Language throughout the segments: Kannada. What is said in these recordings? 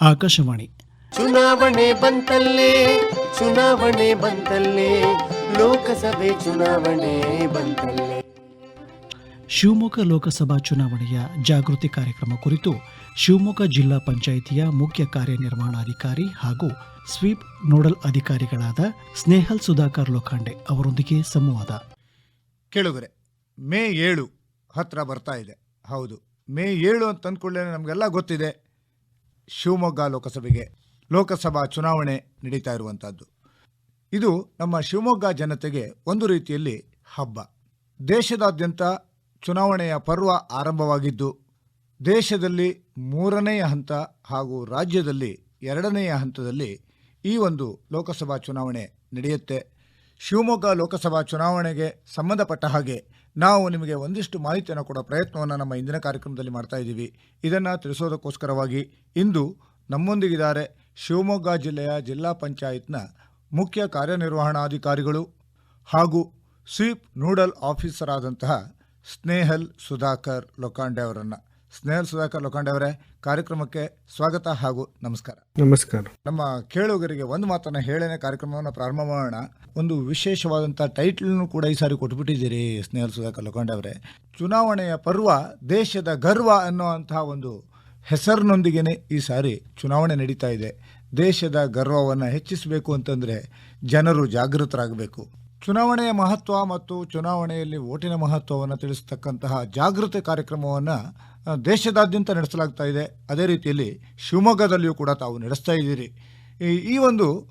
ಆಕಾಶವಾಣಿ. ಚುನಾವಣೆ ಬಂತಲ್ಲೇ ಚುನಾವಣೆ ಬಂತಲ್ಲೇ ಲೋಕಸಭೆ ಚುನಾವಣೆ ಬಂತಲ್ಲೇ. ಶಿವಮೊಗ್ಗ ಲೋಕಸಭಾ ಚುನಾವಣೆಯ ಜಾಗೃತಿ ಕಾರ್ಯಕ್ರಮ ಕುರಿತು ಶಿವಮೊಗ್ಗ ಜಿಲ್ಲಾ ಪಂಚಾಯಿತಿಯ ಮುಖ್ಯ ಕಾರ್ಯನಿರ್ವಹಣಾಧಿಕಾರಿ ಹಾಗೂ ಸ್ವೀಪ್ ನೋಡಲ್ ಅಧಿಕಾರಿಗಳಾದ ಸ್ನೇಹಲ್ ಸುಧಾಕರ್ ಲೋಖಂಡೆ ಅವರೊಂದಿಗೆ ಸಂವಾದ. ಕೇಳುಗರೆ ಮೇ ಏಳು ಹತ್ರ ಬರ್ತಾ ಇದೆ. ಹೌದು ಮೇ ಏಳು ಅಂತ ಅಂದ್ಕೊಳ್ಳೆ ನಮಗೆಲ್ಲ ಗೊತ್ತಿದೆ. ಶಿವಮೊಗ್ಗ ಲೋಕಸಭೆಗೆ ಲೋಕಸಭಾ ಚುನಾವಣೆ ನಡೀತಾ ಇರುವಂಥದ್ದು ಇದು ನಮ್ಮ ಶಿವಮೊಗ್ಗ ಜನತೆಗೆ ಒಂದು ರೀತಿಯಲ್ಲಿ ಹಬ್ಬ. ದೇಶದಾದ್ಯಂತ ಚುನಾವಣೆಯ ಪರ್ವ ಆರಂಭವಾಗಿದ್ದು, ದೇಶದಲ್ಲಿ ಮೂರನೆಯ ಹಂತ ಹಾಗೂ ರಾಜ್ಯದಲ್ಲಿ ಎರಡನೆಯ ಹಂತದಲ್ಲಿ ಈ ಒಂದು ಲೋಕಸಭಾ ಚುನಾವಣೆ ನಡೆಯುತ್ತೆ. ಶಿವಮೊಗ್ಗ ಲೋಕಸಭಾ ಚುನಾವಣೆಗೆ ಸಂಬಂಧಪಟ್ಟ ಹಾಗೆ ನಾವು ನಿಮಗೆ ಒಂದಿಷ್ಟು ಮಾಹಿತಿಯನ್ನು ಕೊಡೋ ಪ್ರಯತ್ನವನ್ನು ನಮ್ಮ ಇಂದಿನ ಕಾರ್ಯಕ್ರಮದಲ್ಲಿ ಮಾಡ್ತಾ ಇದ್ದೀವಿ. ಇದನ್ನು ತಿಳಿಸೋದಕ್ಕೋಸ್ಕರವಾಗಿ ಇಂದು ನಮ್ಮೊಂದಿಗಿದ್ದಾರೆ ಶಿವಮೊಗ್ಗ ಜಿಲ್ಲೆಯ ಜಿಲ್ಲಾ ಪಂಚಾಯತ್ನ ಮುಖ್ಯ ಕಾರ್ಯನಿರ್ವಹಣಾಧಿಕಾರಿಗಳು ಹಾಗೂ ಸ್ವೀಪ್ ನೂಡಲ್ ಆಫೀಸರ್ ಆದಂತಹ ಸ್ನೇಹಲ್ ಸುಧಾಕರ್ ಲೋಕಾಂಡೆ ಅವರನ್ನು. ಸ್ನೇಹಲ್ ಸುಧಾಕರ್ ಲೋಕಾಂಡೆ ಅವರೇ ಕಾರ್ಯಕ್ರಮಕ್ಕೆ ಸ್ವಾಗತ ಹಾಗೂ ನಮಸ್ಕಾರ. ನಮಸ್ಕಾರ. ನಮ್ಮ ಕೇಳುಗರಿಗೆ ಒಂದು ಮಾತನ್ನ ಹೇಳೇನೆ ಕಾರ್ಯಕ್ರಮವನ್ನು ಪ್ರಾರಂಭ ಮಾಡೋಣ. ಒಂದು ವಿಶೇಷವಾದಂಥ ಟೈಟ್ಲನ್ನು ಕೂಡ ಈ ಸಾರಿ ಕೊಟ್ಬಿಟ್ಟಿದ್ದೀರಿ ಸ್ನೇಹಲ್ ಸುಧಾಕರ್ ಲೋಕಾಂಡೆ ಅವರೇ. ಚುನಾವಣೆಯ ಪರ್ವ ದೇಶದ ಗರ್ವ ಅನ್ನುವಂತಹ ಒಂದು ಹೆಸರಿನೊಂದಿಗೇನೆ ಈ ಸಾರಿ ಚುನಾವಣೆ ನಡೀತಾ ಇದೆ. ದೇಶದ ಗರ್ವವನ್ನು ಹೆಚ್ಚಿಸಬೇಕು ಅಂತಂದರೆ ಜನರು ಜಾಗೃತರಾಗಬೇಕು. ಚುನಾವಣೆಯ ಮಹತ್ವ ಮತ್ತು ಚುನಾವಣೆಯಲ್ಲಿ ಓಟಿನ ಮಹತ್ವವನ್ನು ತಿಳಿಸ್ತಕ್ಕಂತಹ ಜಾಗೃತಿ ಕಾರ್ಯಕ್ರಮವನ್ನು ದೇಶದಾದ್ಯಂತ ನಡೆಸಲಾಗ್ತಾ ಇದೆ. ಅದೇ ರೀತಿಯಲ್ಲಿ ಶಿವಮೊಗ್ಗದಲ್ಲಿಯೂ ಕೂಡ ತಾವು ನಡೆಸ್ತಾ ಇದ್ದೀರಿ. ಈ- ಒಂದು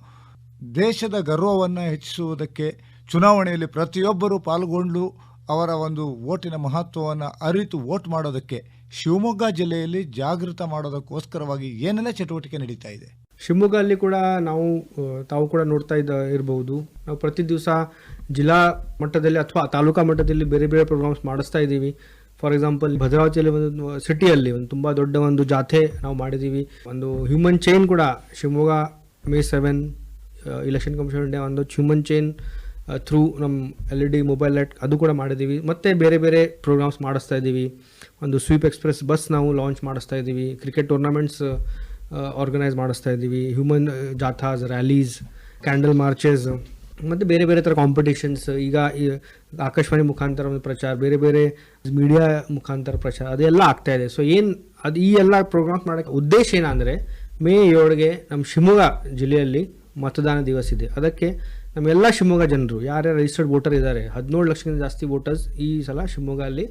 ದೇಶದ ಗರ್ವವನ್ನು ಹೆಚ್ಚಿಸುವುದಕ್ಕೆ ಚುನಾವಣೆಯಲ್ಲಿ ಪ್ರತಿಯೊಬ್ಬರೂ ಪಾಲ್ಗೊಂಡು ಅವರ ಒಂದು ಓಟಿನ ಮಹತ್ವವನ್ನು ಅರಿತು ವೋಟ್ ಮಾಡೋದಕ್ಕೆ ಶಿವಮೊಗ್ಗ ಜಿಲ್ಲೆಯಲ್ಲಿ ಜಾಗೃತ ಮಾಡೋದಕ್ಕೋಸ್ಕರವಾಗಿ ಏನೆಲ್ಲ ಚಟುವಟಿಕೆ ನಡೀತಾ ಇದೆ? ಶಿವಮೊಗ್ಗ ಅಲ್ಲಿ ಕೂಡ ನಾವು ತಾವು ಕೂಡ ನೋಡ್ತಾ ಇದ್ದ, ಇರಬಹುದು. ನಾವು ಪ್ರತಿ ದಿವಸ ಜಿಲ್ಲಾ ಮಟ್ಟದಲ್ಲಿ ಅಥವಾ ತಾಲೂಕಾ ಮಟ್ಟದಲ್ಲಿ ಬೇರೆ ಬೇರೆ ಪ್ರೋಗ್ರಾಮ್ಸ್ ಮಾಡಿಸ್ತಾ ಇದ್ದೀವಿ. ಫಾರ್ ಎಕ್ಸಾಂಪಲ್ ಭದ್ರಾವತಿಯಲ್ಲಿ ಒಂದು ಸಿಟಿಯಲ್ಲಿ ಒಂದು ತುಂಬ ದೊಡ್ಡ ಒಂದು ಜಾಥೆ ನಾವು ಮಾಡಿದ್ದೀವಿ. ಒಂದು ಹ್ಯೂಮನ್ ಚೈನ್ ಕೂಡ Shivamogga May seven election commission India ಒಂದು ಹ್ಯೂಮನ್ ಚೈನ್ ಥ್ರೂ ನಮ್ಮ L E D mobile light ಅದು ಕೂಡ ಮಾಡಿದ್ದೀವಿ. ಮತ್ತು ಬೇರೆ ಬೇರೆ ಪ್ರೋಗ್ರಾಮ್ಸ್ ಮಾಡಿಸ್ತಾ ಇದ್ದೀವಿ. ಒಂದು ಸ್ವೀಪ್ ಎಕ್ಸ್ಪ್ರೆಸ್ ಬಸ್ ನಾವು ಲಾಂಚ್ ಮಾಡಿಸ್ತಾ ಇದ್ದೀವಿ. ಕ್ರಿಕೆಟ್ ಟೂರ್ನಮೆಂಟ್ಸ್ ಆರ್ಗನೈಸ್ ಮಾಡಿಸ್ತಾ ಇದ್ದೀವಿ. ಹ್ಯೂಮನ್ ಜಾಥಾಸ್ ರ್ಯಾಲೀಸ್ ಕ್ಯಾಂಡಲ್ ಮಾರ್ಚಸ್ ಮತ್ತು ಬೇರೆ ಬೇರೆ ಥರ ಕಾಂಪಿಟೇಷನ್ಸ್ ಈಗ ಆಕಾಶವಾಣಿ ಮುಖಾಂತರ ಒಂದು ಪ್ರಚಾರ, ಬೇರೆ ಬೇರೆ ಮೀಡಿಯಾ ಮುಖಾಂತರ ಪ್ರಚಾರ, ಅದೆಲ್ಲ ಆಗ್ತಾ ಇದೆ. ಸೊ ಏನು ಅದು ಈ ಎಲ್ಲ ಪ್ರೋಗ್ರಾಮ್ಸ್ ಮಾಡೋಕ್ಕೆ ಉದ್ದೇಶ ಏನಂದರೆ ಮೇ ಏಳಿಗೆ ನಮ್ಮ ಶಿವಮೊಗ್ಗ ಜಿಲ್ಲೆಯಲ್ಲಿ ಮತದಾನ ದಿವಸ ಇದೆ. ಅದಕ್ಕೆ ನಮ್ಮೆಲ್ಲ ಶಿವಮೊಗ್ಗ ಜನರು, ಯಾರ್ಯಾರು ರಿಜಿಸ್ಟರ್ಡ್ ವೋಟರ್ ಇದ್ದಾರೆ, ಹದಿನೇಳು ಲಕ್ಷಕ್ಕಿಂತ ಜಾಸ್ತಿ ವೋಟರ್ಸ್ ಈ ಸಲ ಶಿವಮೊಗ್ಗ ಅಲ್ಲಿ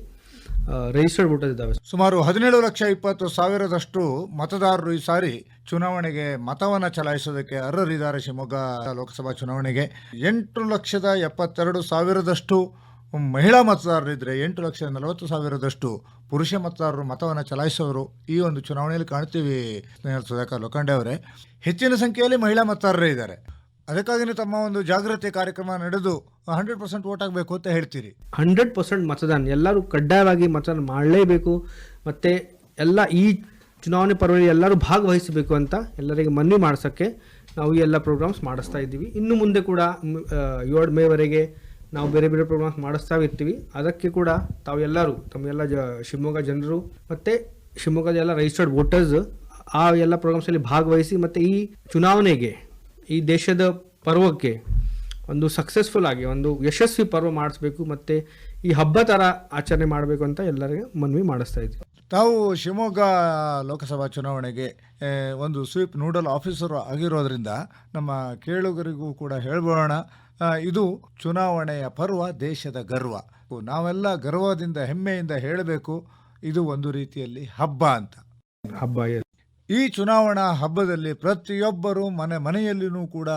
ರಿಜಿಸ್ಟರ್ಡ್ ವೋಟರ್ಸ್ ಇದ್ದಾವೆ. ಸುಮಾರು ಹದಿನೇಳು ಲಕ್ಷ ಇಪ್ಪತ್ತು ಸಾವಿರದಷ್ಟು ಮತದಾರರು ಈ ಸಾರಿ ಚುನಾವಣೆಗೆ ಮತವನ್ನು ಚಲಾಯಿಸೋದಕ್ಕೆ ಅರ್ಹರಿದ್ದಾರೆ ಶಿವಮೊಗ್ಗ ಲೋಕಸಭಾ ಚುನಾವಣೆಗೆ. ಎಂಟು ಲಕ್ಷದ ಎಪ್ಪತ್ತೆರಡು ಸಾವಿರದಷ್ಟು ಮಹಿಳಾ ಮತದಾರರಿದ್ದರೆ ಎಂಟು ಲಕ್ಷ ನಲವತ್ತು ಸಾವಿರದಷ್ಟು ಪುರುಷ ಮತದಾರರು ಮತವನ್ನು ಚಲಾಯಿಸೋರು ಈ ಒಂದು ಚುನಾವಣೆಯಲ್ಲಿ ಕಾಣ್ತೀವಿ ಸುಧಾಕರ್ ಲೋಖಂಡೆ ಅವರೇ. ಹೆಚ್ಚಿನ ಸಂಖ್ಯೆಯಲ್ಲಿ ಮಹಿಳಾ ಮತದಾರರೇ ಇದ್ದಾರೆ. ಅದಕ್ಕಾಗಿಯೇ ತಮ್ಮ ಒಂದು ಜಾಗೃತಿ ಕಾರ್ಯಕ್ರಮ ನಡೆದು ಹಂಡ್ರೆಡ್ ಪರ್ಸೆಂಟ್ ವೋಟ್ ಆಗಬೇಕು ಅಂತ ಹೇಳ್ತೀರಿ. ಹಂಡ್ರೆಡ್ ಪರ್ಸೆಂಟ್ ಮತದಾನ. ಎಲ್ಲರೂ ಕಡ್ಡಾಯವಾಗಿ ಮತದಾನ ಮಾಡಲೇಬೇಕು. ಮತ್ತು ಎಲ್ಲ ಈ ಚುನಾವಣೆ ಪರ್ವದಲ್ಲಿ ಎಲ್ಲರೂ ಭಾಗವಹಿಸಬೇಕು ಅಂತ ಎಲ್ಲರಿಗೆ ಮನವಿ ಮಾಡಿಸೋಕ್ಕೆ ನಾವು ಈ ಎಲ್ಲ ಪ್ರೋಗ್ರಾಮ್ಸ್ ಮಾಡಿಸ್ತಾ ಇದ್ದೀವಿ. ಇನ್ನು ಮುಂದೆ ಕೂಡ ಏಳು ಮೇವರೆಗೆ ನಾವು ಬೇರೆ ಬೇರೆ ಪ್ರೋಗ್ರಾಮ್ಸ್ ಮಾಡಿಸ್ತಾ ಇರ್ತೀವಿ. ಅದಕ್ಕೆ ಕೂಡ ತಾವೆಲ್ಲರೂ ತಮ್ಮೆಲ್ಲ ಜ, ಶಿವಮೊಗ್ಗ ಜನರು ಮತ್ತು ಶಿವಮೊಗ್ಗದ ಎಲ್ಲ ರಿಜಿಸ್ಟರ್ಡ್ ವೋಟರ್ಸ್ ಆ ಎಲ್ಲ ಪ್ರೋಗ್ರಾಮ್ಸಲ್ಲಿ ಭಾಗವಹಿಸಿ ಮತ್ತು ಈ ಚುನಾವಣೆಗೆ ಈ ದೇಶದ ಪರ್ವಕ್ಕೆ ಒಂದು ಸಕ್ಸಸ್ಫುಲ್ ಆಗಿ ಒಂದು ಯಶಸ್ವಿ ಪರ್ವ ಮಾಡಿಸ್ಬೇಕು ಮತ್ತು ಈ ಹಬ್ಬ ಥರ ಆಚರಣೆ ಮಾಡಬೇಕು ಅಂತ ಎಲ್ಲರಿಗೆ ಮನವಿ ಮಾಡಿಸ್ತಾ ಇದ್ವಿ. ತಾವು ಶಿವಮೊಗ್ಗ ಲೋಕಸಭಾ ಚುನಾವಣೆಗೆ ಒಂದು ಸ್ವೀಪ್ ನೂಡಲ್ ಆಫೀಸರ್ ಆಗಿರೋದ್ರಿಂದ ನಮ್ಮ ಕೇಳುಗರಿಗೂ ಕೂಡ ಹೇಳ್ಬೋಣ. ಇದು ಚುನಾವಣೆಯ ಪರ್ವ ದೇಶದ ಗರ್ವ. ನಾವೆಲ್ಲ ಗರ್ವದಿಂದ ಹೆಮ್ಮೆಯಿಂದ ಹೇಳಬೇಕು. ಇದು ಒಂದು ರೀತಿಯಲ್ಲಿ ಹಬ್ಬ ಅಂತ. ಹಬ್ಬ. ಈ ಚುನಾವಣಾ ಹಬ್ಬದಲ್ಲಿ ಪ್ರತಿಯೊಬ್ಬರು ಮನೆ ಮನೆಯಲ್ಲಿಯೂ ಕೂಡ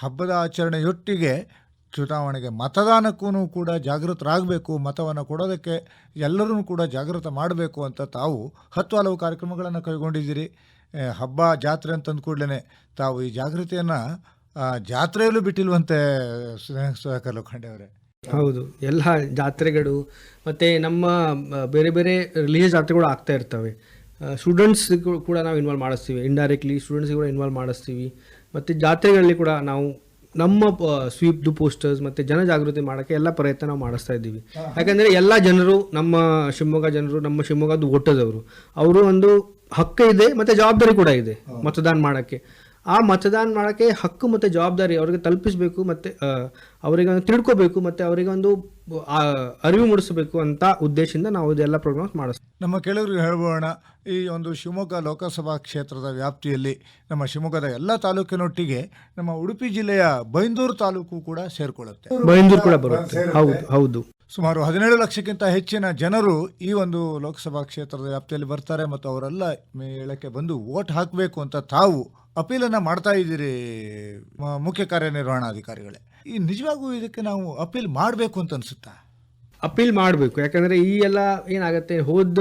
ಹಬ್ಬದ ಆಚರಣೆಯೊಟ್ಟಿಗೆ ಚುನಾವಣೆಗೆ ಮತದಾನಕ್ಕೂ ಕೂಡ ಜಾಗೃತರಾಗಬೇಕು, ಮತವನ್ನು ಕೊಡೋದಕ್ಕೆ ಎಲ್ಲರೂ ಕೂಡ ಜಾಗೃತ ಮಾಡಬೇಕು ಅಂತ ತಾವು ಹತ್ತು ಹಲವು ಕಾರ್ಯಕ್ರಮಗಳನ್ನು ಕೈಗೊಂಡಿದ್ದೀರಿ. ಹಬ್ಬ ಜಾತ್ರೆ ಅಂತಂದು ಕೂಡಲೇ ತಾವು ಈ ಜಾಗೃತಿಯನ್ನು ಜಾತ್ರೆಯಲ್ಲೂ ಬಿಟ್ಟಿಲ್ವಂತೆ ಸುಧಾ- ಸುಧಾಕರ್ ಲೋಖಂಡೆ ಅವರೇ ಹೌದು, ಎಲ್ಲ ಜಾತ್ರೆಗಳು ಮತ್ತು ನಮ್ಮ ಬೇರೆ ಬೇರೆ ರಿಲೀಜಿಯಸ್ ಜಾತ್ರೆಗಳು ಆಗ್ತಾ ಇರ್ತವೆ. ಸ್ಟೂಡೆಂಟ್ಸ್ ಕೂಡ ನಾವು ಇನ್ವಾಲ್ವ್ ಮಾಡಿಸ್ತೀವಿ. ಇಂಡೈರೆಕ್ಟ್ಲಿ ಸ್ಟೂಡೆಂಟ್ಸ್ ಕೂಡ ಇನ್ವಾಲ್ವ್ ಮಾಡಿಸ್ತೀವಿ. ಮತ್ತು ಜಾತ್ರೆಗಳಲ್ಲಿ ಕೂಡ ನಾವು ನಮ್ಮ ಸ್ವೀಪ್ದು ಪೋಸ್ಟರ್ಸ್ ಮತ್ತು ಜನಜಾಗೃತಿ ಮಾಡೋಕ್ಕೆ ಎಲ್ಲ ಪ್ರಯತ್ನ ನಾವು ಮಾಡಿಸ್ತಾ ಇದ್ದೀವಿ. ಯಾಕಂದರೆ ಎಲ್ಲ ಜನರು ನಮ್ಮ ಶಿವಮೊಗ್ಗ ಜನರು ನಮ್ಮ ಶಿವಮೊಗ್ಗದ ಒಟ್ಟದವರು. ಅವರು ಒಂದು ಹಕ್ಕು ಇದೆ ಮತ್ತೆ ಜವಾಬ್ದಾರಿ ಕೂಡ ಇದೆ ಮತದಾನ ಮಾಡಕ್ಕೆ. ಆ ಮತದಾನ ಮಾಡಕ್ಕೆ ಹಕ್ಕು ಮತ್ತೆ ಜವಾಬ್ದಾರಿ ಅವರಿಗೆ ತಲುಪಿಸಬೇಕು ಮತ್ತೆ ಅವರಿಗೆ ಒಂದು ತಿಳ್ಕೊಬೇಕು ಮತ್ತೆ ಅವರಿಗೆ ಒಂದು ಅರಿವು ಮೂಡಿಸಬೇಕು ಅಂತ ಉದ್ದೇಶದಿಂದ ನಾವು ಇದೆಲ್ಲ ಪ್ರೋಗ್ರಾಮ್ಸ್ ಮಾಡಿಸ್ತೀವಿ. ನಮ್ಮ ಕೆಳಗರಿಗೆ ಹೇಳ್ಬೋಣ ಈ ಒಂದು ಶಿವಮೊಗ್ಗ ಲೋಕಸಭಾ ಕ್ಷೇತ್ರದ ವ್ಯಾಪ್ತಿಯಲ್ಲಿ ನಮ್ಮ ಶಿವಮೊಗ್ಗದ ಎಲ್ಲ ತಾಲೂಕಿನೊಟ್ಟಿಗೆ ನಮ್ಮ ಉಡುಪಿ ಜಿಲ್ಲೆಯ ಬೈಂದೂರು ತಾಲೂಕು ಕೂಡ ಸೇರ್ಕೊಳ್ಳುತ್ತೆ. ಬೈಂದೂರು ಕೂಡ ಬರುತ್ತೆ. ಹೌದು ಹೌದು. ಸುಮಾರು ಹದಿನೇಳು ಲಕ್ಷಕ್ಕಿಂತ ಹೆಚ್ಚಿನ ಜನರು ಈ ಒಂದು ಲೋಕಸಭಾ ಕ್ಷೇತ್ರದ ವ್ಯಾಪ್ತಿಯಲ್ಲಿ ಬರ್ತಾರೆ ಮತ್ತು ಅವರೆಲ್ಲ ಮೇಳಕ್ಕೆ ಬಂದು ವೋಟ್ ಹಾಕಬೇಕು ಅಂತ ತಾವು ಅಪೀಲನ್ನು ಮಾಡ್ತಾ ಇದ್ದೀರಿ ಮುಖ್ಯ ಕಾರ್ಯನಿರ್ವಹಣಾಧಿಕಾರಿಗಳೇ. ಈ ನಿಜವಾಗೂ ಇದಕ್ಕೆ ನಾವು ಅಪೀಲ್ ಮಾಡಬೇಕು ಅಂತ ಅನಿಸುತ್ತಾ? ಅಪೀಲ್ ಮಾಡಬೇಕು. ಯಾಕಂದರೆ ಈ ಎಲ್ಲ ಏನಾಗುತ್ತೆ, ಹೋದ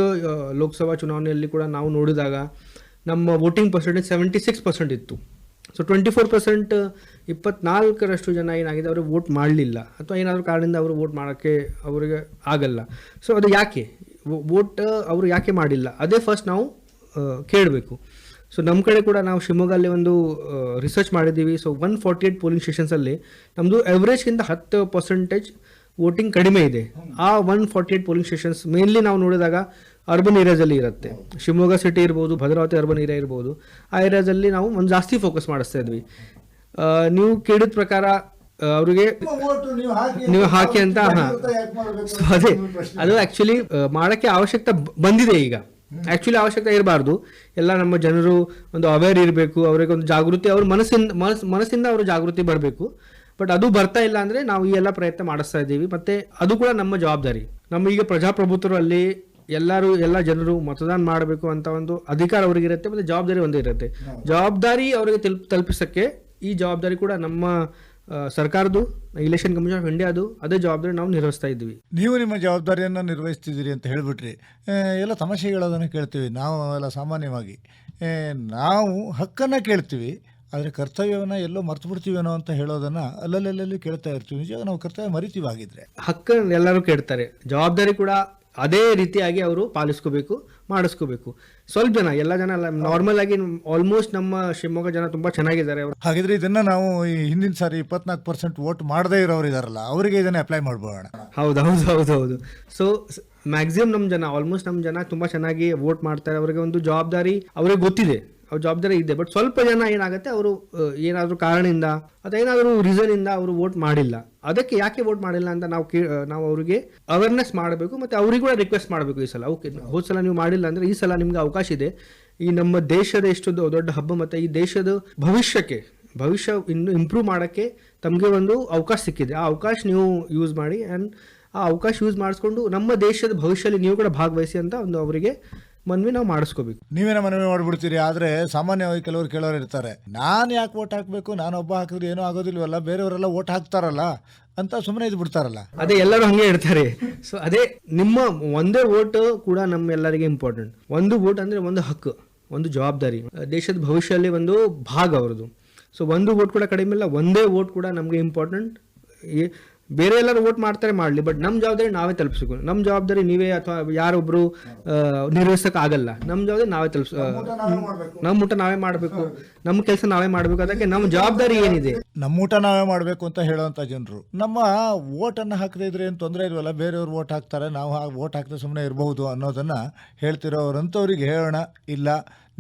ಲೋಕಸಭಾ ಚುನಾವಣೆಯಲ್ಲಿ ಕೂಡ ನಾವು ನೋಡಿದಾಗ ನಮ್ಮ voting percentage seventy six percent ಇತ್ತು. ಸೊ ಟ್ವೆಂಟಿ ಫೋರ್ ಪರ್ಸೆಂಟ್ ಇಪ್ಪತ್ನಾಲ್ಕರಷ್ಟು ಜನ ಏನಾಗಿದೆ, ಅವರು ವೋಟ್ ಮಾಡಲಿಲ್ಲ. ಅಥವಾ ಏನಾದರೂ ಕಾರಣದಿಂದ ಅವರು ವೋಟ್ ಮಾಡೋಕ್ಕೆ ಅವರಿಗೆ ಆಗಲ್ಲ. ಸೊ ಅದು ಯಾಕೆ? ವೋಟ್ ಅವರು ಯಾಕೆ ಮಾಡಿಲ್ಲ? ಅದೇ ಫಸ್ಟ್ ನಾವು ಕೇಳಬೇಕು. ಸೊ ನಮ್ಮ ಕಡೆ ಕೂಡ ನಾವು ಶಿವಮೊಗ್ಗಲ್ಲಿ ಒಂದು ರಿಸರ್ಚ್ ಮಾಡಿದ್ದೀವಿ. So one forty eight polling ಸ್ಟೇಷನ್ಸಲ್ಲಿ ನಮ್ಮದು ಎವ್ರೇಜ್ಗಿಂತ ಹತ್ತು ಪರ್ಸೆಂಟೇಜ್ ವೋಟಿಂಗ್ ಕಡಿಮೆ ಇದೆ. ಆ one forty eight polling stations mainly ನಾವು ನೋಡಿದಾಗ ಅರ್ಬನ್ ಏರಿಯಾದಲ್ಲಿ ಇರುತ್ತೆ. ಶಿವಮೊಗ್ಗ ಸಿಟಿ ಇರ್ಬೋದು ಭದ್ರಾವತಿ ಅರ್ಬನ್ ಏರಿಯಾ ಇರ್ಬೋದು ಆ ಏರಿಯಾದಲ್ಲಿ ನಾವು ಒಂದು ಜಾಸ್ತಿ ಫೋಕಸ್ ಮಾಡಿಸ್ತಾ ಇದ್ವಿ. ನೀವು ಕೇಳಿದ ಪ್ರಕಾರ ಅವರಿಗೆ ನೀವು ಹಾಕಿ ಅಂತ ಅದೇ ಅದು ಆಕ್ಚುಲಿ ಮಾಡೋಕ್ಕೆ ಅವಶ್ಯಕತೆ ಬಂದಿದೆ ಈಗ. ಆಕ್ಚುಲಿ ಅವಶ್ಯಕತೆ ಇರಬಾರ್ದು. ಎಲ್ಲ ನಮ್ಮ ಜನರು ಒಂದು ಅವೇರ್ ಇರಬೇಕು ಅವರಿಗೆ ಒಂದು ಜಾಗೃತಿ ಅವ್ರ ಮನಸ್ಸಿಂದ ಮನಸ್ ಮನಸ್ಸಿಂದ ಅವರು ಜಾಗೃತಿ ಬರಬೇಕು ಬಟ್ ಅದು ಬರ್ತಾ ಇಲ್ಲ ಅಂದ್ರೆ ನಾವು ಈ ಎಲ್ಲ ಪ್ರಯತ್ನ ಮಾಡಿಸ್ತಾ ಇದ್ದೀವಿ. ಮತ್ತೆ ಅದು ಕೂಡ ನಮ್ಮ ಜವಾಬ್ದಾರಿ. ನಮ್ಮ ಈಗ ಪ್ರಜಾಪ್ರಭುತ್ವರಲ್ಲಿ ಎಲ್ಲರೂ ಎಲ್ಲ ಜನರು ಮತದಾನ ಮಾಡಬೇಕು ಅಂತ ಒಂದು ಅಧಿಕಾರ ಅವರಿಗಿರುತ್ತೆ ಮತ್ತೆ ಜವಾಬ್ದಾರಿ ಒಂದೇ ಇರುತ್ತೆ. ಜವಾಬ್ದಾರಿ ಅವರಿಗೆ ತಲುಪ್ ತಲುಪಿಸಕ್ಕೆ ಈ ಜವಾಬ್ದಾರಿ ಕೂಡ ನಮ್ಮ ಸರ್ಕಾರದು ಸರ್ಕಾರದ್ದು ಇಲೆಕ್ಷನ್ ಕಮಿಷನ್ ಆಫ್ ಇಂಡಿಯಾದು ಅದೇ ಜವಾಬ್ದಾರಿ ನಾವು ನಿರ್ವಹಿಸ್ತಾ ಇದ್ದೀವಿ. ನೀವು ನಿಮ್ಮ ಜವಾಬ್ದಾರಿಯನ್ನು ನಿರ್ವಹಿಸ್ತಿದ್ದೀರಿ ಅಂತ ಹೇಳಿಬಿಟ್ರಿ. ಎಲ್ಲ ಸಮಸ್ಯೆಗಳು ಅದನ್ನು ಕೇಳ್ತೀವಿ ನಾವು ಎಲ್ಲ ಸಾಮಾನ್ಯವಾಗಿ ನಾವು ಹಕ್ಕನ್ನು ಕೇಳ್ತೀವಿ ಆದರೆ ಕರ್ತವ್ಯವನ್ನು ಎಲ್ಲೋ ಮರ್ತು ಬಿಡ್ತೀವೇನೋ ಅಂತ ಹೇಳೋದನ್ನು ಅಲ್ಲಲ್ಲಲ್ಲಿ ಕೇಳ್ತಾ ಇರ್ತೀವಿ. ನಿಜವಾಗ ನಾವು ಕರ್ತವ್ಯ ಮರಿತೀವಿ ಆಗಿದ್ರೆ ಹಕ್ಕ ಎಲ್ಲರೂ ಕೇಳ್ತಾರೆ. ಜವಾಬ್ದಾರಿ ಕೂಡ ಅದೇ ರೀತಿಯಾಗಿ ಅವರು ಪಾಲಿಸ್ಕೋಬೇಕು ಮಾಡಿಸ್ಕೋಬೇಕು. ಸ್ವಲ್ಪ ಜನ ಎಲ್ಲ ಜನ ನಾರ್ಮಲ್ ಆಗಿ ಆಲ್ಮೋಸ್ಟ್ ನಮ್ಮ ಶಿವಮೊಗ್ಗ ಜನ ತುಂಬಾ ಚೆನ್ನಾಗಿದ್ದಾರೆ ಅವರು. ಹಾಗಿದ್ರೆ ಇದನ್ನ ನಾವು ಈ ಹಿಂದಿನ ಸಾರಿ ಇಪ್ಪತ್ನಾಲ್ಕು ಪರ್ಸೆಂಟ್ ವೋಟ್ ಮಾಡದೇ ಇರೋರು ಇದಾರಲ್ಲ ಅವರಿಗೆ ಇದನ್ನ ಅಪ್ಲೈ ಮಾಡ್ಬೋಣ. ಹೌದು ಹೌದು ಹೌದು ಹೌದು ಸೊ ಮ್ಯಾಕ್ಸಿಮಮ್ ನಮ್ಮ ಜನ ಆಲ್ಮೋಸ್ಟ್ ನಮ್ಮ ಜನ ತುಂಬಾ ಚೆನ್ನಾಗಿ ವೋಟ್ ಮಾಡ್ತಾರೆ. ಅವರಿಗೆ ಒಂದು ಜವಾಬ್ದಾರಿ ಅವ್ರಿಗೆ ಗೊತ್ತಿದೆ. ಅವ್ರ ಜವಾಬ್ದಾರಿ ಇದೆ. ಬಟ್ ಸ್ವಲ್ಪ ಜನ ಏನಾಗುತ್ತೆ, ಅವರು ಏನಾದರೂ ಕಾರಣದಿಂದ ಅಥವಾ ಏನಾದರೂ ರೀಸನ್ ಇಂದ ಅವರು ವೋಟ್ ಮಾಡಿಲ್ಲ. ಅದಕ್ಕೆ ಯಾಕೆ ವೋಟ್ ಮಾಡಿಲ್ಲ ಅಂತ ನಾವು ನಾವು ಅವರಿಗೆ ಅವೇರ್ನೆಸ್ ಮಾಡಬೇಕು ಮತ್ತೆ ಅವ್ರಿಗೆ ಕೂಡ ರಿಕ್ವೆಸ್ಟ್ ಮಾಡಬೇಕು ಈ ಸಲ. ಓಕೆ ಹೋದ ಸಲ ನೀವು ಮಾಡಿಲ್ಲ ಅಂದ್ರೆ ಈ ಸಲ ನಿಮ್ಗೆ ಅವಕಾಶ ಇದೆ. ಈ ನಮ್ಮ ದೇಶದ ಎಷ್ಟು ದೊಡ್ಡ ಹಬ್ಬ ಮತ್ತೆ ಈ ದೇಶದ ಭವಿಷ್ಯಕ್ಕೆ, ಭವಿಷ್ಯ ಇನ್ನು ಇಂಪ್ರೂವ್ ಮಾಡೋಕ್ಕೆ ತಮಗೆ ಒಂದು ಅವಕಾಶ ಸಿಕ್ಕಿದೆ. ಆ ಅವಕಾಶ ನೀವು ಯೂಸ್ ಮಾಡಿ ಆ್ಯಂಡ್ ಆ ಅವಕಾಶ ಯೂಸ್ ಮಾಡಿಸ್ಕೊಂಡು ನಮ್ಮ ದೇಶದ ಭವಿಷ್ಯದಲ್ಲಿ ನೀವು ಕೂಡ ಭಾಗವಹಿಸಿ ಅಂತ ಒಂದು ಅವರಿಗೆ ಮನವಿ ನಾವು ಮಾಡಿಸ್ಕೋಬೇಕು. ನೀವೇನ ಮನವಿ ಮಾಡ್ಬಿಡ್ತೀರಿ? ಆದರೆ ಸಾಮಾನ್ಯವಾಗಿ ಕೆಲವರು ಕೇಳೋರು ಇರ್ತಾರೆ. ನಾನು ಯಾಕೆ ಓಟ್ ಹಾಕಬೇಕು? ನಾನು ಒಬ್ಬ ಹಾಕಿದ್ರೆ ಏನೂ ಆಗೋದಿಲ್ವಲ್ಲ? ಬೇರೆಯವರೆಲ್ಲ ಓಟ್ ಹಾಕ್ತಾರಲ್ಲ? ಅಂತ ಸುಮ್ಮನೆ ಇದು ಬಿಡ್ತಾರಲ್ಲ. ಅದೇ ಎಲ್ಲರೂ ಹಂಗೆ ಇರ್ತಾರೆ ಸೊ ಅದೇ ನಿಮ್ಮ ಒಂದೇ ಓಟ್ ಕೂಡ ನಮ್ಮೆಲ್ಲರಿಗೆ ಇಂಪಾರ್ಟೆಂಟ್ ಒಂದು ವೋಟ್ ಅಂದ್ರೆ ಒಂದು ಹಕ್ಕು ಒಂದು ಜವಾಬ್ದಾರಿ. ದೇಶದ ಭವಿಷ್ಯದಲ್ಲಿ ಒಂದು ಭಾಗ ಅವ್ರದ್ದು. ಸೊ ಒಂದು ವೋಟ್ ಕೂಡ ಕಡಿಮೆ ಇಲ್ಲ ಒಂದೇ ವೋಟ್ ಕೂಡ ನಮಗೆ ಇಂಪಾರ್ಟೆಂಟ್ ಬೇರೆ ಎಲ್ಲರೂ ವೋಟ್ ಮಾಡ್ತಾರೆ ಮಾಡಲಿ. ಬಟ್ ನಮ್ಮ ಜವಾಬ್ದಾರಿ ನಾವೇ ತಲುಪಿಸ್ಬೇಕು. ನಮ್ಮ ಜವಾಬ್ದಾರಿ ನೀವೇ ಅಥವಾ ಯಾರೊಬ್ರು ನಿರ್ವಹಿಸೋಕ್ಕಾಗಲ್ಲ ನಮ್ಮ ಜವಾಬ್ದಾರಿ ನಾವೇ ತಲುಪಿಸ್ ನಮ್ಮ ಊಟ ನಾವೇ ಮಾಡಬೇಕು. ನಮ್ಮ ಕೆಲಸ ನಾವೇ ಮಾಡಬೇಕು. ಅದಕ್ಕೆ ನಮ್ಮ ಜವಾಬ್ದಾರಿ ಏನಿದೆ? ನಮ್ಮ ಊಟ ನಾವೇ ಮಾಡಬೇಕು ಅಂತ ಹೇಳುವಂಥ ಜನರು. ನಮ್ಮ ಓಟನ್ನು ಹಾಕದೇ ಇದ್ರೆ ಏನು ತೊಂದರೆ ಇಲ್ವಲ್ಲ? ಬೇರೆಯವ್ರು ವೋಟ್ ಹಾಕ್ತಾರೆ. ನಾವು ವೋಟ್ ಹಾಕದೆ ಸುಮ್ಮನೆ ಇರಬಹುದು ಅನ್ನೋದನ್ನು ಹೇಳ್ತಿರೋರಂಥವ್ರಿಗೆ ಹೇಳೋಣ. ಇಲ್ಲ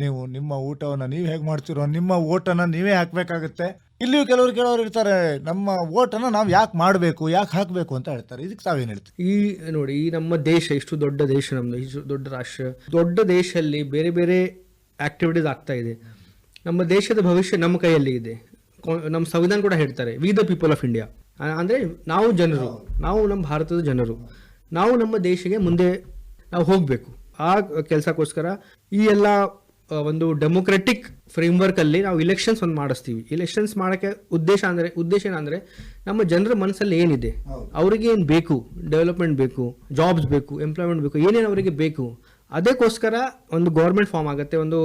ನೀವು ನಿಮ್ಮ ಊಟವನ್ನು ನೀವು ಹೇಗೆ ಮಾಡ್ತಿರೋ ನಿಮ್ಮ ಓಟನ್ನು ನೀವೇ ಹಾಕಬೇಕಾಗುತ್ತೆ. ಇಲ್ಲಿಯೂ ಕೆಲವರು ಕೆಲವರು ಇರ್ತಾರೆ ನಮ್ಮ ಓಟನ್ನು ನಾವು ಯಾಕೆ ಮಾಡಬೇಕು, ಯಾಕೆ ಹಾಕಬೇಕು ಅಂತ ಹೇಳ್ತಾರೆ. ಇದಕ್ಕೆ ತಾವೇನು ಹೇಳ್ತೀವಿ ಈ ನೋಡಿ, ಈ ನಮ್ಮ ದೇಶ ಇಷ್ಟು ದೊಡ್ಡ ದೇಶ ನಮ್ದು, ಇಷ್ಟು ದೊಡ್ಡ ರಾಷ್ಟ್ರ. ದೊಡ್ಡ ದೇಶದಲ್ಲಿ ಬೇರೆ ಬೇರೆ ಆಕ್ಟಿವಿಟೀಸ್ ಆಗ್ತಾ ಇದೆ. ನಮ್ಮ ದೇಶದ ಭವಿಷ್ಯ ನಮ್ಮ ಕೈಯಲ್ಲಿ ಇದೆ. ನಮ್ಮ ಸಂವಿಧಾನ ಕೂಡ ಹೇಳ್ತಾರೆ we the people of India ಅಂದರೆ ನಾವು ಜನರು, ನಾವು ನಮ್ಮ ಭಾರತದ ಜನರು. ನಾವು ನಮ್ಮ ದೇಶಕ್ಕೆ ಮುಂದೆ ನಾವು ಹೋಗಬೇಕು. ಆ ಕೆಲಸಕ್ಕೋಸ್ಕರ ಈ ಎಲ್ಲ ಒಂದು ಡೆಮೊಕ್ರೆಟಿಕ್ ಫ್ರೇಮ್ವರ್ಕ್ ಅಲ್ಲಿ ನಾವು ಇಲೆಕ್ಷನ್ಸ್ ಒಂದು ಮಾಡಿಸ್ತೀವಿ. ಇಲೆಕ್ಷನ್ಸ್ ಮಾಡೋಕ್ಕೆ ಉದ್ದೇಶ ಅಂದರೆ ಉದ್ದೇಶ ಏನಂದ್ರೆ ನಮ್ಮ ಜನರ ಮನಸ್ಸಲ್ಲಿ ಏನಿದೆ? ಅವರಿಗೆ ಏನು ಬೇಕು? ಡೆವಲಪ್ಮೆಂಟ್ ಬೇಕು ಜಾಬ್ಸ್ ಬೇಕು ಎಂಪ್ಲಾಯ್ಮೆಂಟ್ ಬೇಕು ಏನೇನು ಅವರಿಗೆ ಬೇಕು? ಅದಕ್ಕೋಸ್ಕರ ಒಂದು ಗೌರ್ಮೆಂಟ್ ಫಾರ್ಮ್ ಆಗುತ್ತೆ ಒಂದು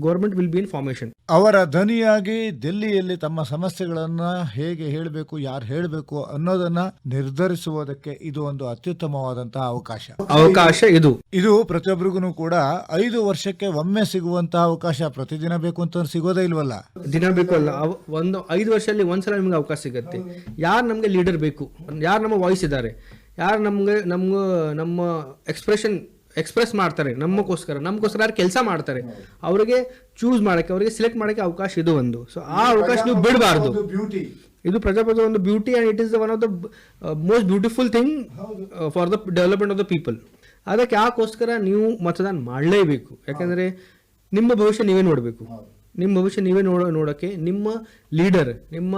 government will be in formation ಅವರ ಧ್ವನಿಯಾಗಿ ದಿಲ್ಲಿಯಲ್ಲಿ ತಮ್ಮ ಸಮಸ್ಯೆಗಳನ್ನು ಹೇಗೆ ಹೇಳಬೇಕು ಯಾರು ಹೇಳಬೇಕು ಅನ್ನೋದನ್ನ ನಿರ್ಧರಿಸುವುದಕ್ಕೆ ಇದು ಒಂದು ಅತ್ಯುತ್ತಮವಾದಂತಹ ಅವಕಾಶ. ಅವಕಾಶ ಇದು. ಇದು ಪ್ರತಿಯೊಬ್ಬರಿಗೂ ಕೂಡ ಐದು ವರ್ಷಕ್ಕೆ ಒಮ್ಮೆ ಸಿಗುವಂತಹ ಅವಕಾಶ ಪ್ರತಿದಿನ ಬೇಕು ಅಂತ ಸಿಗೋದೇ ಇಲ್ವಲ್ಲ? ದಿನ ಬೇಕು ಅಲ್ಲ ಒಂದು ಐದು ವರ್ಷದಲ್ಲಿ ಒಂದ್ಸಲ ನಿಮ್ಗೆ ಅವಕಾಶ ಸಿಗುತ್ತೆ. ಯಾರು ನಮಗೆ ಲೀಡರ್ ಬೇಕು? ಯಾರು ನಮ್ಮ ವಾಯ್ಸ್ ಇದ್ದಾರೆ? ಯಾರು ನಮ್ಗೆ ನಮ್ಗೆ ನಮ್ಮ ಎಕ್ಸ್ಪ್ರೆಷನ್ ಎಕ್ಸ್ಪ್ರೆಸ್ ಮಾಡ್ತಾರೆ ನಮಗೋಸ್ಕರ ನಮಗೋಸ್ಕರ ಯಾರು ಕೆಲಸ ಮಾಡ್ತಾರೆ ಅವರಿಗೆ ಚೂಸ್ ಮಾಡಕ್ಕೆ ಅವರಿಗೆ ಸೆಲೆಕ್ಟ್ ಮಾಡಕ್ಕೆ ಅವಕಾಶ ಇದು ಒಂದು. ಸೊ ಆ ಅವಕಾಶ ನೀವು ಬಿಡಬಾರ್ದು. ಬ್ಯೂಟಿ ಇದು ಪ್ರಜಾಪ್ರಭುತ್ವ ಒಂದು beauty and it is one of the most beautiful thing for the development of the people ಅದಕ್ಕೆ ಯಾಕೋಸ್ಕರ ನೀವು ಮತದಾನ ಮಾಡಲೇಬೇಕು. ಯಾಕಂದರೆ ನಿಮ್ಮ ಭವಿಷ್ಯ ನೀವೇ ನೋಡಬೇಕು. ನಿಮ್ಮ ಭವಿಷ್ಯ ನೀವೇ ನೋಡೋ ನೋಡೋಕ್ಕೆ ನಿಮ್ಮ ಲೀಡರ್ ನಿಮ್ಮ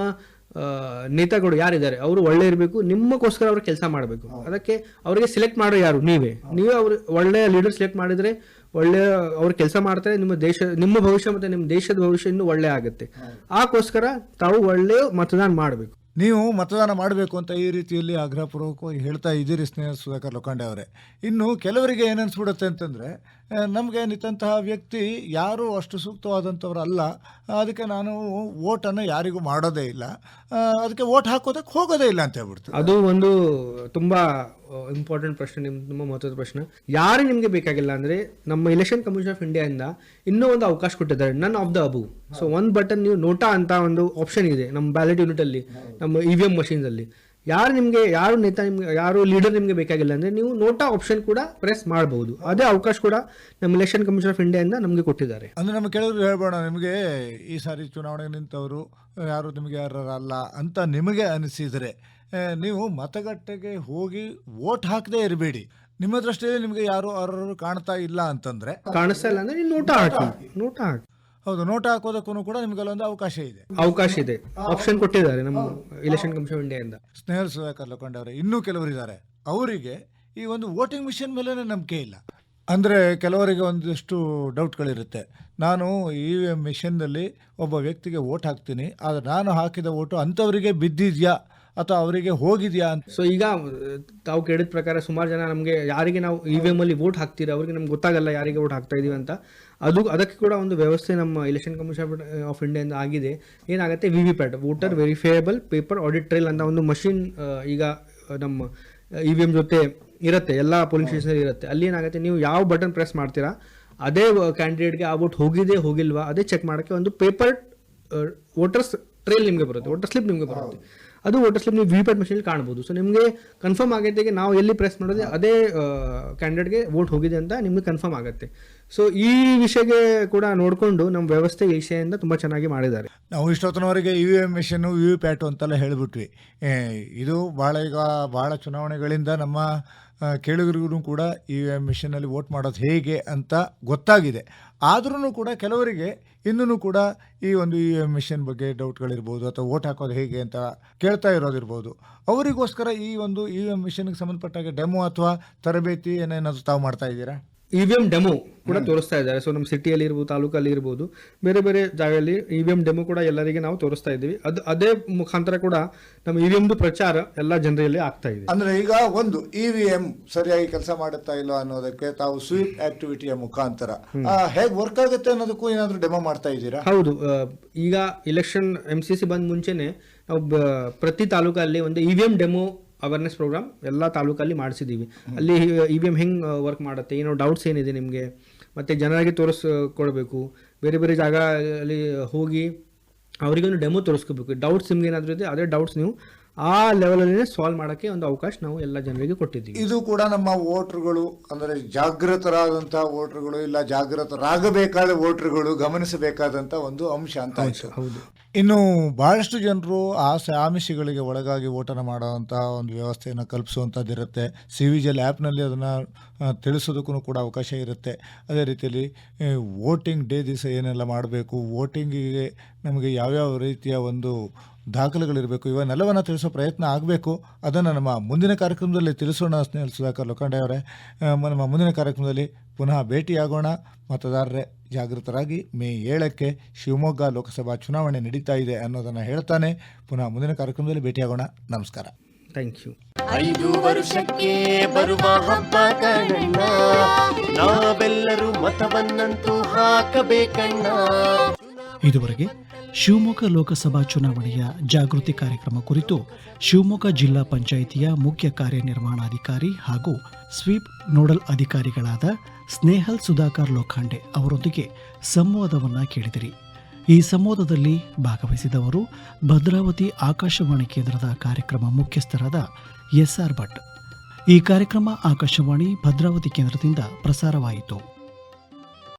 ನೇತಾಗಳು ಯಾರಿದ್ದಾರೆ? ಅವರು ಒಳ್ಳೆ ಇರಬೇಕು ನಿಮ್ಮಗೋಸ್ಕರ ಅವರು ಕೆಲಸ ಮಾಡಬೇಕು. ಅದಕ್ಕೆ ಅವರಿಗೆ ಸೆಲೆಕ್ಟ್ ಮಾಡೋ ಯಾರು? ನೀವೇ. ನೀವೇ ಅವರು ಒಳ್ಳೆಯ ಲೀಡರ್ ಸೆಲೆಕ್ಟ್ ಮಾಡಿದರೆ ಒಳ್ಳೆಯ ಅವ್ರು ಕೆಲಸ ಮಾಡ್ತಾರೆ ನಿಮ್ಮ ದೇಶ ನಿಮ್ಮ ಭವಿಷ್ಯ ಮತ್ತು ನಿಮ್ಮ ದೇಶದ ಭವಿಷ್ಯ ಇನ್ನೂ ಒಳ್ಳೆ ಆಗುತ್ತೆ. ಆಗೋಸ್ಕರ ತಾವು ಒಳ್ಳೆಯ ಮತದಾನ ಮಾಡಬೇಕು. ನೀವು ಮತದಾನ ಮಾಡಬೇಕು ಅಂತ ಈ ರೀತಿಯಲ್ಲಿ ಆಗ್ರಹಪೂರ್ವಕವಾಗಿ ಹೇಳ್ತಾ ಇದ್ದೀರಿ ಸ್ನೇಹ ಸುಧಾಕರ್ ಲೋಖಂಡೆ ಅವರೇ. ಇನ್ನು ಕೆಲವರಿಗೆ ಏನನ್ಸ್ಬಿಡುತ್ತೆ ಅಂತಂದರೆ ನಮಗೆ ನಿಂತಹ ವ್ಯಕ್ತಿ ಯಾರೂ ಅಷ್ಟು ಸೂಕ್ತವಾದಂಥವ್ರು ಅಲ್ಲ ಅದಕ್ಕೆ ನಾನು ಓಟನ್ನು ಯಾರಿಗೂ ಮಾಡೋದೇ ಇಲ್ಲ. ಅದಕ್ಕೆ ಓಟ್ ಹಾಕೋದಕ್ಕೆ ಹೋಗೋದೇ ಇಲ್ಲ ಅಂತ ಹೇಳ್ಬಿಡ್ತು ಅದು ಒಂದು ತುಂಬ ಇಂಪಾರ್ಟೆಂಟ್ ಪ್ರಶ್ನೆ ನಿಮ್ಮ ತುಂಬ ಮಹತ್ವದ ಪ್ರಶ್ನೆ. ಯಾರು ನಿಮಗೆ ಬೇಕಾಗಿಲ್ಲ ಅಂದರೆ ನಮ್ಮ ಇಲೆಕ್ಷನ್ ಕಮಿಷನ್ ಆಫ್ ಇಂಡಿಯಾದಿಂದ ಇಂದ ಇನ್ನೂ ಒಂದು ಅವಕಾಶ ಕೊಟ್ಟಿದ್ದಾರೆ none of the above so ಒಂದು ಬಟನ್ ನೀವು ನೋಟಾ ಅಂತ ಒಂದು ಆಪ್ಷನ್ ಇದೆ ನಮ್ಮ ಬ್ಯಾಲೆಟ್ ಯೂನಿಟಲ್ಲಿ ನಮ್ಮ ಇ ವಿ ಎಂ ಮಷೀನ್ಸ್ ಅಲ್ಲಿ. ಯಾರು ನಿಮಗೆ ಯಾರು ನೇತಾ ನಿಮ್ಗೆ ಯಾರು ಲೀಡರ್ ನಿಮಗೆ ಬೇಕಾಗಿಲ್ಲ ಅಂದರೆ ನೀವು ನೋಟಾ ಆಪ್ಷನ್ ಕೂಡ ಪ್ರೆಸ್ ಮಾಡಬಹುದು ಅದೇ ಅವಕಾಶ ಕೂಡ ನಮ್ಮ ಇಲೆಕ್ಷನ್ ಕಮಿಷನ್ ಆಫ್ ಇಂಡಿಯಾ ನಮಗೆ ಕೊಟ್ಟಿದ್ದಾರೆ. ಅಂದರೆ ನಮ್ಮ ಕೆಲವರು ಹೇಳ್ಬೇಡ ನಿಮಗೆ ಈ ಸಾರಿ ಚುನಾವಣೆ ನಿಂತವರು ಯಾರು ನಿಮಗೆ ಯಾರು ಅಲ್ಲ ಅಂತ ನಿಮಗೆ ಅನಿಸಿದರೆ ನೀವು ಮತಗಟ್ಟೆಗೆ ಹೋಗಿ ವೋಟ್ ಹಾಕದೇ ಇರಬೇಡಿ. ನಿಮ್ಮ ದೃಷ್ಟಿಯಲ್ಲಿ ನಿಮಗೆ ಯಾರು ಅರ್ಹರು ಕಾಣ್ತಾ ಇಲ್ಲ ಅಂತಂದ್ರೆ ಕಾಣಿಸ್ತಾ ಇಲ್ಲ ಅಂದ್ರೆ ನೀವು ನೋಟಾ ಹಾಕಿ ನೋಟಾ ಹಾಕಿ. ಹೌದು ನೋಟ್ ಹಾಕೋದಕ್ಕೂ ಕೂಡ ನಿಮಗೆಲ್ಲೊಂದು ಅವಕಾಶ ಇದೆ. ಅವಕಾಶ ಇದೆ. ಆಪ್ಷನ್ ಕೊಟ್ಟಿದ್ದಾರೆ ನಮ್ಮ ಇಲೆಕ್ಷನ್ ಕಮಿಷನ್ ಆಫ್ ಇಂಡಿಯಾ ಇಂದ ಸ್ನೇಹ ಸುಧಾಕರ್ ಲೋಕಂಡವರು ಇನ್ನೂ ಕೆಲವರಿದ್ದಾರೆ ಅವರಿಗೆ ಈ ಒಂದು ವೋಟಿಂಗ್ ಮಿಷಿನ್ ಮೇಲೇ ನಂಬಿಕೆ ಇಲ್ಲ. ಅಂದರೆ ಕೆಲವರಿಗೆ ಒಂದಿಷ್ಟು ಡೌಟ್ಗಳಿರುತ್ತೆ ನಾನು ಈ ಮಿಷನ್ನಲ್ಲಿ ಒಬ್ಬ ವ್ಯಕ್ತಿಗೆ ವೋಟ್ ಹಾಕ್ತೀನಿ. ಆದರೆ ನಾನು ಹಾಕಿದ ವೋಟು ಅಂಥವರಿಗೆ ಬಿದ್ದಿದೆಯಾ ಅಥವಾ ಅವರಿಗೆ ಹೋಗಿದೆಯಾ ಅಂತ? ಸೊ ಈಗ ತಾವು ಕೇಳಿದ ಪ್ರಕಾರ ಸುಮಾರು ಜನ ನಮಗೆ ಯಾರಿಗೆ ನಾವು ಇ ವಿ ಎಂ ಅಲ್ಲಿ ವೋಟ್ ಹಾಕ್ತೀರಾ ಅವ್ರಿಗೆ ನಮ್ಗೆ ಗೊತ್ತಾಗಲ್ಲ ಯಾರಿಗೆ ವೋಟ್ ಹಾಕ್ತಾ ಇದೀವಿ ಅಂತ. ಅದು ಅದಕ್ಕೆ ಕೂಡ ಒಂದು ವ್ಯವಸ್ಥೆ ನಮ್ಮ ಇಲೆಕ್ಷನ್ ಕಮಿಷನ್ ಆಫ್ ಇಂಡಿಯಾದಿಂದ ಆಗಿದೆ. ಏನಾಗುತ್ತೆ? V V PAT voter verifiable paper audit trail ಅಂತ ಒಂದು ಮಷಿನ್ ಈಗ ನಮ್ಮ ಇ ವಿ ಎಂ ಜೊತೆ ಇರುತ್ತೆ. ಎಲ್ಲ ಪೋಲಿಂಗ್ ಸ್ಟೇಷನ್ ಇರುತ್ತೆ. ಅಲ್ಲಿ ಏನಾಗುತ್ತೆ? ನೀವು ಯಾವ ಬಟನ್ ಪ್ರೆಸ್ ಮಾಡ್ತೀರಾ, ಅದೇ ಕ್ಯಾಂಡಿಡೇಟ್ಗೆ ಆ ವೋಟ್ ಹೋಗಿದೆ ಹೋಗಿಲ್ವಾ, ಅದೇ ಚೆಕ್ ಮಾಡೋಕ್ಕೆ ಒಂದು ಪೇಪರ್ ವೋಟರ್ಸ್ ಟ್ರೈಲ್ ನಿಮಗೆ ಬರುತ್ತೆ. ವೋಟರ್ ಸ್ಲಿಪ್ ನಿಮಗೆ ಬರುತ್ತೆ. ಅದು ವೋಟರ್ ಸ್ಲಿಪ್ ನೀವು ವಿ ಪ್ಯಾಟ್ ಮಷೀನ್ ಕಾಣ್ಬೋದು ಸೊ ನಿಮಗೆ ಕನ್ಫರ್ಮ್ ಆಗೈತೆ ನಾವು ಎಲ್ಲಿ ಪ್ರೆಸ್ ಮಾಡೋದು ಅದೇ ಕ್ಯಾಂಡಿಡೇಟ್ಗೆ ವೋಟ್ ಹೋಗಿದೆ ಅಂತ ನಿಮಗೆ ಕನ್ಫರ್ಮ್ ಆಗುತ್ತೆ. ಸೊ ಈ ವಿಷಯಕ್ಕೆ ಕೂಡ ನೋಡಿಕೊಂಡು ನಮ್ಮ ವ್ಯವಸ್ಥೆ ಈ ವಿಷಯದಿಂದ ತುಂಬ ಚೆನ್ನಾಗಿ ಮಾಡಿದ್ದಾರೆ. ನಾವು ಇಷ್ಟೊತ್ತಿನವರೆಗೆ ಯು ಎಂ ಮಿಷನ್ನು ಯು ಪ್ಯಾಟು ಅಂತೆಲ್ಲ ಹೇಳಿಬಿಟ್ವಿ. ಇದು ಭಾಳ ಈಗ ಭಾಳ ಚುನಾವಣೆಗಳಿಂದ ನಮ್ಮ ಕೇಳುಗರಿಗೂ ಕೂಡ ಎಂ ಮಿಷನಲ್ಲಿ ವೋಟ್ ಮಾಡೋದು ಹೇಗೆ ಅಂತ ಗೊತ್ತಾಗಿದೆ. ಆದ್ರೂ ಕೂಡ ಕೆಲವರಿಗೆ ಇನ್ನೂ ಕೂಡ ಈ ಒಂದು ಇ ಎಂ ಮಿಷನ್ ಬಗ್ಗೆ ಡೌಟ್ಗಳಿರ್ಬೋದು ಅಥವಾ ವೋಟ್ ಹಾಕೋದು ಹೇಗೆ ಅಂತ ಕೇಳ್ತಾ ಇರೋದಿರ್ಬೋದು. ಅವರಿಗೋಸ್ಕರ ಈ ಒಂದು ಇ ಎಂ ಮಿಷನ್ಗೆ ಸಂಬಂಧಪಟ್ಟಾಗ ಡೆಮೋ ಅಥವಾ ತರಬೇತಿ ಏನೇನಾದರೂ ತಾವು ಮಾಡ್ತಾ ಇದ್ದೀರಾ? ಇ ವಿ ಎಂ ಡೆಮೋ ಕೂಡ ತೋರಿಸ್ತಾ ಇದ್ದಾರೆ. ಸೊ ನಮ್ಮ ಸಿಟಿಯಲ್ಲಿ ಇರ್ಬೋದು ತಾಲೂಕಲ್ಲಿ ಇರ್ಬೋದು ಬೇರೆ ಬೇರೆ ಜಾಗದಲ್ಲಿ ಇ ವಿ ಎಂ ಡೆಮೋ ಕೂಡ ಎಲ್ಲರಿಗೆ ನಾವು ತೋರಿಸ್ತಾ ಇದ್ದೀವಿ. ಅದು ಅದೇ ಮುಖಾಂತರ ಕೂಡ ನಮ್ಮ ಇ ವಿ ಎಮ್ದು ಪ್ರಚಾರ ಎಲ್ಲ ಜನರಲ್ಲಿ ಆಗ್ತಾ ಇದೆ. ಅಂದ್ರೆ ಈಗ ಒಂದು ಇ ವಿ ಎಂ ಸರಿಯಾಗಿ ಕೆಲಸ ಮಾಡುತ್ತಾ ಇಲ್ಲ ಅನ್ನೋದಕ್ಕೆ ತಾವು ಸ್ವೀಪ್ ಆಕ್ಟಿವಿಟಿಯ ಮುಖಾಂತರ. ಹೇಗೆ ವರ್ಕ್ ಆಗುತ್ತೆ ಅನ್ನೋದಕ್ಕೂ ಏನಾದರೂ ಡೆಮೋ ಮಾಡ್ತಾ ಇದ್ದೀರಾ? ಹೌದು. ಈಗ ಇಲೆಕ್ಷನ್ ಎಂ ಸಿ ಸಿ ಬಂದ ಮುಂಚೆನೆ ನಾವು ಪ್ರತಿ ತಾಲೂಕಲ್ಲಿ ಒಂದು E V M demo awareness program ಎಲ್ಲ ತಾಲೂಕಲ್ಲಿ ಮಾಡಿಸಿದ್ದೀವಿ ಅಲ್ಲಿ ಇ ವಿ ಎಂ ಹೆಂಗೆ ವರ್ಕ್ ಮಾಡುತ್ತೆ ಏನೋ ಡೌಟ್ಸ್ ಏನಿದೆ ನಿಮಗೆ ಮತ್ತು ಜನರಿಗೆ ತೋರಿಸ್ಕೊಡ್ಬೇಕು. ಬೇರೆ ಬೇರೆ ಜಾಗ ಅಲ್ಲಿ ಹೋಗಿ ಅವರಿಗೊಂದು ಡೆಮೋ ತೋರಿಸ್ಕೋಬೇಕು. ಡೌಟ್ಸ್ ನಿಮ್ಗೆ ಏನಾದರೂ ಇದೆ ಅದೇ ಡೌಟ್ಸ್ ನೀವು ಆ ಲೆವೆಲಲ್ಲಿ ಸಾಲ್ವ್ ಮಾಡೋಕ್ಕೆ ಒಂದು ಅವಕಾಶ ನಾವು ಎಲ್ಲ ಜನರಿಗೆ ಕೊಟ್ಟಿದ್ದೀವಿ. ಇದು ಕೂಡ ನಮ್ಮ ವೋಟ್ರುಗಳು ಅಂದರೆ ಜಾಗೃತರಾದಂಥ ವೋಟ್ರುಗಳು ಇಲ್ಲ ಜಾಗೃತರಾಗಬೇಕಾದ ವೋಟ್ರುಗಳು ಗಮನಿಸಬೇಕಾದಂಥ ಒಂದು ಅಂಶ ಅಂತ ಹೌದು. ಇನ್ನು ಬಹಳಷ್ಟು ಜನರು ಆಸೆ ಆಮಿಷಗಳಿಗೆ ಒಳಗಾಗಿ ಓಟನ್ನು ಮಾಡುವಂಥ ಒಂದು ವ್ಯವಸ್ಥೆಯನ್ನು ಕಲ್ಪಿಸುವಂಥದ್ದಿರುತ್ತೆ ಸಿ ವಿ ಜೆಲ್ ಆ್ಯಪ್ನಲ್ಲಿ ಅದನ್ನು ತಿಳಿಸೋದಕ್ಕೂ ಕೂಡ ಅವಕಾಶ ಇರುತ್ತೆ. ಅದೇ ರೀತಿಯಲ್ಲಿ ವೋಟಿಂಗ್ ಡೇ ದಿವಸ ಏನೆಲ್ಲ ಮಾಡಬೇಕು, ವೋಟಿಂಗಿಗೆ ನಮಗೆ ಯಾವ್ಯಾವ ರೀತಿಯ ಒಂದು ದಾಖಲೆಗಳಿರಬೇಕು ಇವನ್ನೆಲ್ಲವನ್ನು ತಿಳಿಸೋ ಪ್ರಯತ್ನ ಆಗಬೇಕು, ಅದನ್ನು ನಮ್ಮ ಮುಂದಿನ ಕಾರ್ಯಕ್ರಮದಲ್ಲಿ ತಿಳಿಸೋಣ ಸ್ನೇಹಿತ ಸುಧಾಕರ್ ಲೋಖಂಡೆ ಅವರೇ. ನಮ್ಮ ಮುಂದಿನ ಕಾರ್ಯಕ್ರಮದಲ್ಲಿ ಪುನಃ ಭೇಟಿಯಾಗೋಣ. ಮತದಾರರೇ ಜಾಗೃತರಾಗಿ ಮೇ ಏಳಕ್ಕೆ ಶಿವಮೊಗ್ಗ ಲೋಕಸಭಾ ಚುನಾವಣೆ ನಡೀತಾ ಇದೆ ಅನ್ನೋದನ್ನು ಹೇಳ್ತಾನೆ. ಪುನಃ ಮುಂದಿನ ಕಾರ್ಯಕ್ರಮದಲ್ಲಿ ಭೇಟಿಯಾಗೋಣ. ನಮಸ್ಕಾರ. ಥ್ಯಾಂಕ್ ಯು ಐದು ವರ್ಷಕ್ಕೆ ಬರುವ ಹಬ್ಬ ಕಣ್ಣ ನಾವೆಲ್ಲರೂ ಮತವನ್ನಂತೂ ಹಾಕಬೇಕಣ್ಣ. ಇದುವರೆಗೆ ಶಿವಮೊಗ್ಗ ಲೋಕಸಭಾ ಚುನಾವಣೆಯ ಜಾಗೃತಿ ಕಾರ್ಯಕ್ರಮ ಕುರಿತು ಶಿವಮೊಗ್ಗ ಜಿಲ್ಲಾ ಪಂಚಾಯಿತಿಯ ಮುಖ್ಯ ಕಾರ್ಯನಿರ್ವಹಣಾಧಿಕಾರಿ ಹಾಗೂ ಸ್ವೀಪ್ ನೋಡಲ್ ಅಧಿಕಾರಿಗಳಾದ ಸ್ನೇಹಲ್ ಸುಧಾಕರ್ ಲೋಖಾಂಡೆ ಅವರೊಂದಿಗೆ ಸಂವಾದವನ್ನು ಕೇಳಿದಿರಿ. ಈ ಸಂವಾದದಲ್ಲಿ ಭಾಗವಹಿಸಿದವರು ಭದ್ರಾವತಿ ಆಕಾಶವಾಣಿ ಕೇಂದ್ರದ ಕಾರ್ಯಕ್ರಮ ಮುಖ್ಯಸ್ಥರಾದ ಎಸ್ಆರ್ ಭಟ್. ಈ ಕಾರ್ಯಕ್ರಮ ಆಕಾಶವಾಣಿ ಭದ್ರಾವತಿ ಕೇಂದ್ರದಿಂದ ಪ್ರಸಾರವಾಯಿತು.